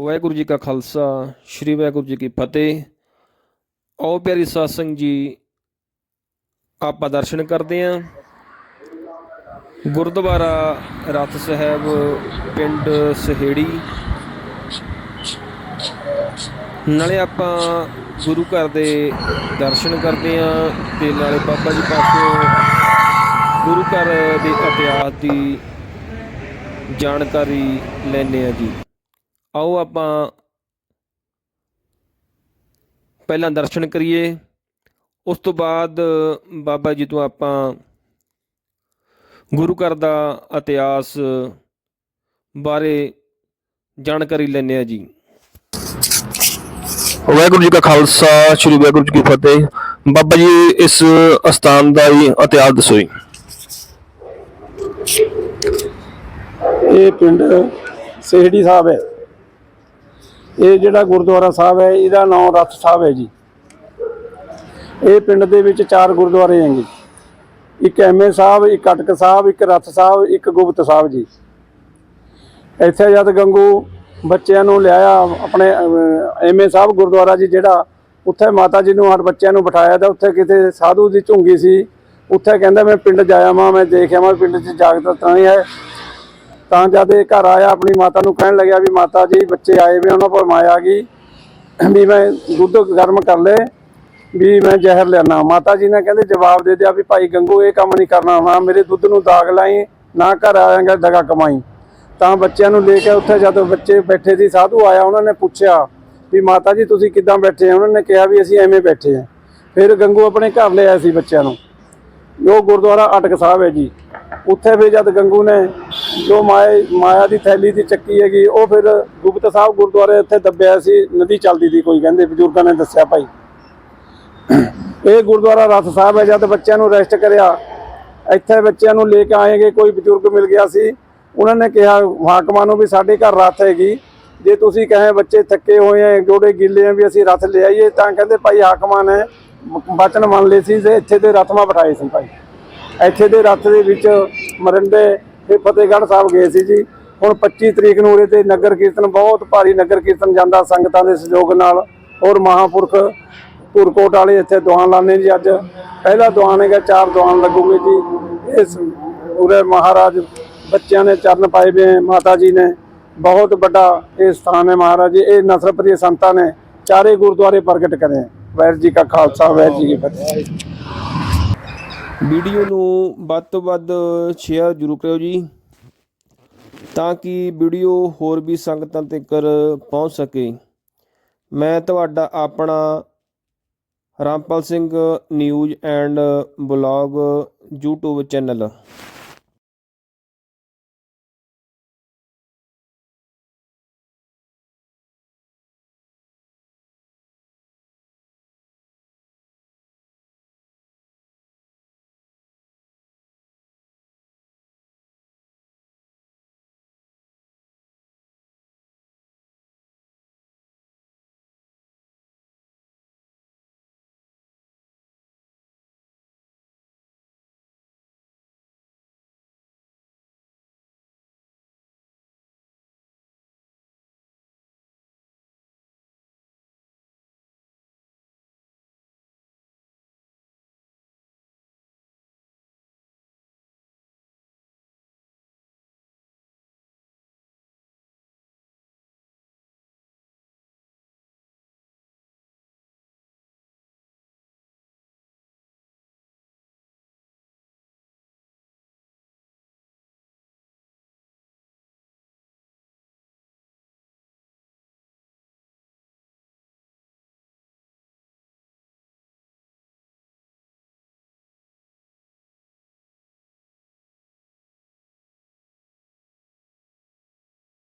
ਵਾਹਿਗੁਰੂ ਜੀ ਕਾ ਖਾਲਸਾ, ਸ੍ਰੀ ਵਾਹਿਗੁਰੂ ਜੀ ਕੀ ਫਤਿਹ। ਆਓ ਪਿਆਰੀ ਸਾਧ ਜੀ, ਆਪਾਂ ਦਰਸ਼ਨ ਕਰਦੇ ਆਂ ਗੁਰਦੁਆਰਾ ਰਤ ਸਾਹਿਬ, ਪਿੰਡ ਸਹੇੜੀ। ਨਾਲੇ ਆਪਾਂ ਗੁਰੂ ਘਰ ਦੇ ਦਰਸ਼ਨ ਕਰਦੇ ਆਂ ਤੇ ਨਾਲੇ ਬਾਬਾ ਜੀ ਪਾਸੋਂ ਗੁਰੂ ਘਰ ਦੇ ਇਤਿਹਾਸ ਦੀ ਜਾਣਕਾਰੀ ਲੈਣੇ ਆ ਜੀ। ਆਓ ਆਪਾਂ ਪਹਿਲਾਂ ਦਰਸ਼ਨ ਕਰੀਏ। ਉਸ ਤੋਂ ਬਾਅਦ ਬਾਬਾ ਜੀ ਤੋਂ ਆਪਾਂ ਗੁਰੂ ਘਰ ਦਾ ਇਤਿਹਾਸ ਬਾਰੇ ਜਾਣਕਾਰੀ ਲੈਣੇ ਆ ਜੀ। ਵਾਹਿਗੁਰੂ ਜੀ ਕਾ ਖਾਲਸਾ ਸ੍ਰੀ ਵਾਹਿਗੁਰੂ ਜੀ ਕੀ ਫਤਿਹ। ਬਾਬਾ ਜੀ ਇਸ ਅਸਥਾਨ ਦਾ ਹੀ ਇਤਿਹਾਸ ਦੱਸੋ ਜੀ। ਇਹ ਪਿੰਡ ਸੇਹੜੀ ਸਾਹਿਬ ਹੈ। ਇਹ ਜਿਹੜਾ ਗੁਰਦੁਆਰਾ ਸਾਹਿਬ ਹੈ, ਇਹਦਾ ਨਾਮ ਰਥ ਸਾਹਿਬ ਹੈ ਜੀ। ਇਹ ਪਿੰਡ ਦੇ ਵਿੱਚ ਚਾਰ ਗੁਰਦੁਆਰੇ ਹੈਗੇ ਇੱਕ ਐਮਏ ਸਾਹਿਬ, ਇੱਕ ਅਟਕ ਸਾਹਿਬ, ਇੱਕ ਰਥ ਸਾਹਿਬ, ਇੱਕ ਗੁਪਤ ਸਾਹਿਬ ਜੀ। ਇੱਥੇ ਜਦ ਗੰਗੂ ਬੱਚਿਆਂ ਨੂੰ ਲਿਆਇਆ, ਆਪਣੇ ਐਮਏ ਸਾਹਿਬ ਗੁਰਦੁਆਰਾ ਜੀ ਜਿਹੜਾ, ਉੱਥੇ ਮਾਤਾ ਜੀ ਨੂੰ ਹਰ ਬੱਚਿਆਂ ਨੂੰ ਬਿਠਾਇਆ ਤਾਂ ਉੱਥੇ ਕਿਤੇ ਸਾਧੂ ਦੀ ਝੁੰਗੀ ਸੀ। ਉੱਥੇ ਕਹਿੰਦਾ, ਮੈਂ ਪਿੰਡ ਜਾਇਆ ਮਾਂ ਮੈਂ ਦੇਖਿਆ ਮੈਂ ਪਿੰਡ 'ਚ ਜਾਗਦਾ ਤਾਂ ਹੈ। ਤਾਂ ਜਦ ਇਹ ਘਰ ਆਇਆ, ਆਪਣੀ ਮਾਤਾ ਨੂੰ ਕਹਿਣ ਲੱਗਿਆ ਵੀ ਮਾਤਾ ਜੀ, ਬੱਚੇ ਆਏ ਵੇ, ਉਹਨਾਂ ਪਰ ਮਾਇਆ ਗਈ, ਵੀ ਮੈਂ ਦੁੱਧ ਗਰਮ ਕਰ ਲੈ ਵੀ ਮੈਂ ਜ਼ਹਿਰ ਲੈਣਾ ਮਾਤਾ ਜੀ ਨੇ ਕਹਿੰਦੇ ਜਵਾਬ ਦੇ ਦਿਆ ਵੀ ਭਾਈ ਗੰਗੂ, ਇਹ ਕੰਮ ਨਹੀਂ ਕਰਨਾ। ਨਾ ਮੇਰੇ ਦੁੱਧ ਨੂੰ ਦਾਗ ਲਾਈ, ਨਾ ਘਰ ਆਏਗਾ ਦਗਾ ਕਮਾਈ। ਤਾਂ ਬੱਚਿਆਂ ਨੂੰ ਲੈ ਕੇ ਉੱਥੇ ਜਦੋਂ ਬੱਚੇ ਬੈਠੇ ਸੀ, ਸਾਧੂ ਆਇਆ, ਉਹਨਾਂ ਨੇ ਪੁੱਛਿਆ ਵੀ ਮਾਤਾ ਜੀ, ਤੁਸੀਂ ਕਿੱਦਾਂ ਬੈਠੇ ਆ ਉਹਨਾਂ ਨੇ ਕਿਹਾ ਵੀ ਅਸੀਂ ਐਵੇਂ ਬੈਠੇ ਆ ਫਿਰ ਗੰਗੂ ਆਪਣੇ ਘਰ ਲੈ ਆਇਆ ਸੀ ਬੱਚਿਆਂ ਨੂੰ। ਉਹ ਗੁਰਦੁਆਰਾ ਅਟਕ ਸਾਹਿਬ ਹੈ ਜੀ। ਉੱਥੇ ਵੀ ਜਦ ਗੰਗੂ ਨੇ ਜੋ ਮਾਇ ਮਾਇਆ ਦੀ ਥੈਲੀ ਦੀ ਚੱਕੀ ਹੈਗੀ, ਉਹ ਫਿਰ ਗੁਪਤ ਸਾਹਿਬ ਗੁਰਦੁਆਰੇ ਉੱਥੇ ਦੱਬਿਆ ਸੀ, ਨਦੀ ਚੱਲਦੀ ਸੀ ਕੋਈ, ਕਹਿੰਦੇ ਬਜ਼ੁਰਗਾਂ ਨੇ ਦੱਸਿਆ ਭਾਈ। ਇਹ ਗੁਰਦੁਆਰਾ ਰਥ ਸਾਹਿਬ ਹੈ, ਜਦ ਬੱਚਿਆਂ ਨੂੰ ਰੈਸਟ ਕਰਿਆ, ਇੱਥੇ ਬੱਚਿਆਂ ਨੂੰ ਲੈ ਕੇ ਆਏਗੇ, ਕੋਈ ਬਜ਼ੁਰਗ ਮਿਲ ਗਿਆ ਸੀ। ਉਹਨਾਂ ਨੇ ਕਿਹਾ ਹਾਕਮਾਂ ਨੂੰ ਵੀ ਸਾਡੇ ਘਰ ਰਥ ਹੈਗੀ, ਜੇ ਤੁਸੀਂ ਕਹੇ ਬੱਚੇ ਥੱਕੇ ਹੋਏ ਆ ਜੋੜੇ ਗਿੱਲੇ ਆ ਵੀ ਅਸੀਂ ਰਥ ਲੈ ਆਈਏ, ਤਾਂ ਕਹਿੰਦੇ ਭਾਈ ਹਾਕਮਾਂ ਨੇ ਬਚਨ ਮੰਨ ਲਏ ਸੀ ਤੇ ਇੱਥੇ ਦੇ ਰਥਮਾ ਬਿਠਾਏ ਸੀ ਭਾਈ। ਇੱਥੇ ਦੇ ਰੱਥ ਦੇ ਵਿੱਚ ਮਰਿੰਡੇ ਤੇ ਫਤਿਹਗੜ੍ਹ ਸਾਹਿਬ ਗਏ ਸੀ ਜੀ। ਹੁਣ 25 ਤਰੀਕ ਨੂੰ ਉਰੇ ਤੇ ਨਗਰ ਕੀਰਤਨ, ਬਹੁਤ ਭਾਰੀ ਨਗਰ ਕੀਰਤਨ ਜਾਂਦਾ, ਸੰਗਤਾਂ ਦੇ ਸਹਿਯੋਗ ਨਾਲ। ਔਰ ਮਹਾਪੁਰਖ ਧੁਰਕੋਟ ਵਾਲੇ ਇੱਥੇ ਦੁਆਨ ਲਾਣੇ ਜੀ ਅੱਜ। ਪਹਿਲਾ ਦੁਆਨ ਹੈਗਾ, ਚਾਰ ਦੁਆਨ ਲੱਗੂਗੇ ਜੀ। ਇਸ ਉਰੇ ਮਹਾਰਾਜ ਬੱਚਿਆਂ ਨੇ ਚਰਨ ਪਾਏ ਵੇ, ਮਾਤਾ ਜੀ ਨੇ। ਬਹੁਤ ਵੱਡਾ ਇਹ ਸਥਾਨ ਹੈ ਮਹਾਰਾਜ ਜੀ। ਇਹ ਨਸਰਪ੍ਰਿਯ ਸੰਤਾਂ ਨੇ ਚਾਰੇ ਗੁਰਦੁਆਰੇ ਪ੍ਰਗਟ ਕਰੇ। ਹੈ। ਜੀ ਕਾ ਖਾਲਸਾ, ਵਾਹਿਗੁਰੂ ਜੀ ਕੀ ਫਤਿਹ। ਵੀਡੀਓ ਨੂੰ ਵੱਧ ਤੋਂ ਵੱਧ ਸ਼ੇਅਰ ਜ਼ਰੂਰ ਕਰਿਓ ਜੀ, ਤਾਂ ਕਿ ਵੀਡੀਓ ਹੋਰ ਵੀ ਸੰਗਤਾਂ ਤੱਕ ਪਹੁੰਚ ਸਕੇ। ਮੈਂ ਤੁਹਾਡਾ ਆਪਣਾ Rampal Singh news and blog YouTube channel.